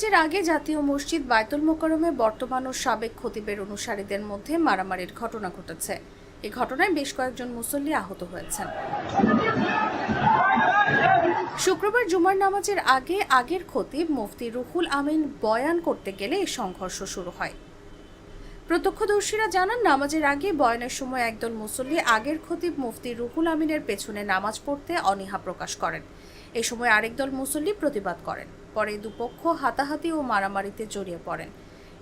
নামাজের আগে জাতীয় মসজিদ বায়তুল মোকারমে বর্তমান ও সাবেক খতিবের অনুসারীদের মধ্যে মারামারির ঘটনা ঘটেছে। এই ঘটনায় বেশ কয়েকজন মুসল্লি আহত হয়েছেন। শুক্রবার জুমার নামাজের আগে আগের খতিব মুফতি রুহুল আমিন বয়ান করতে গেলে এই সংঘর্ষ শুরু হয়। প্রত্যক্ষদর্শীরা জানান, নামাজের আগে বয়ানের সময় একদল মুসল্লি আগের খতিব মুফতি রুহুল আমিনের পেছনে নামাজ পড়তে অনীহা প্রকাশ করেন। এই সময় আরেক দল মুসল্লি প্রতিবাদ করেন। পরে দুপক্ষ হাতাহাতি ও মারামারিতে জড়িয়ে পড়েন।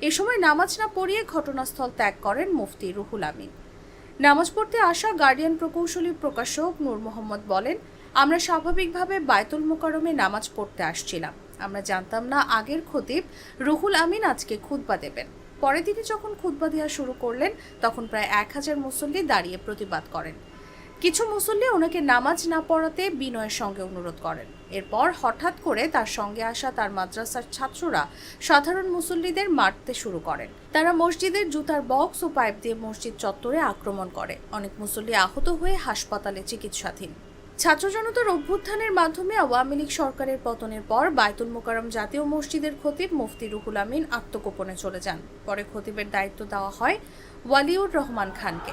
এ সময় নামাজ না পড়িয়ে ঘটনাস্থল ত্যাগ করেন মুফতি রুহুল আমিন। নামাজ পড়তে আসা গার্ডিয়ান প্রকৌশলী প্রকাশক নূর মোহাম্মদ বলেন, আমরা স্বাভাবিকভাবে বায়তুল মোকারমে নামাজ পড়তে আসছিলাম। আমরা জানতাম না আগের খতিব রুহুল আমিন আজকে খুতবা দেবেন। পরে তিনি যখন খুতবা দেওয়া শুরু করলেন, তখন প্রায় এক হাজার মুসল্লি দাঁড়িয়ে প্রতিবাদ করেন। কিছু মুসল্লি ওনাকে নামাজ না পড়াতে বিনয়ের সঙ্গে অনুরোধ করেন। এরপর হঠাৎ করে তার সঙ্গে আসা তার মাদ্রাসার ছাত্ররা সাধারণ মুসল্লিদের মারতে শুরু করেন। তারা মসজিদের জুতার বক্স ও পাইপ দিয়ে মসজিদ চত্বরে আক্রমণ করে। অনেক মুসল্লি আহত হয়ে হাসপাতালে চিকিৎসাধীন। ছাত্র জনতার অভ্যুত্থানের মাধ্যমে আওয়ামী লীগ সরকারের পতনের পর বায়তুল মোকারম জাতীয় মসজিদের খতিব মুফতি রুহুল আমিন আত্মগোপনে চলে যান। পরে খতিবের দায়িত্ব দেওয়া হয় ওয়ালিউর রহমান খানকে।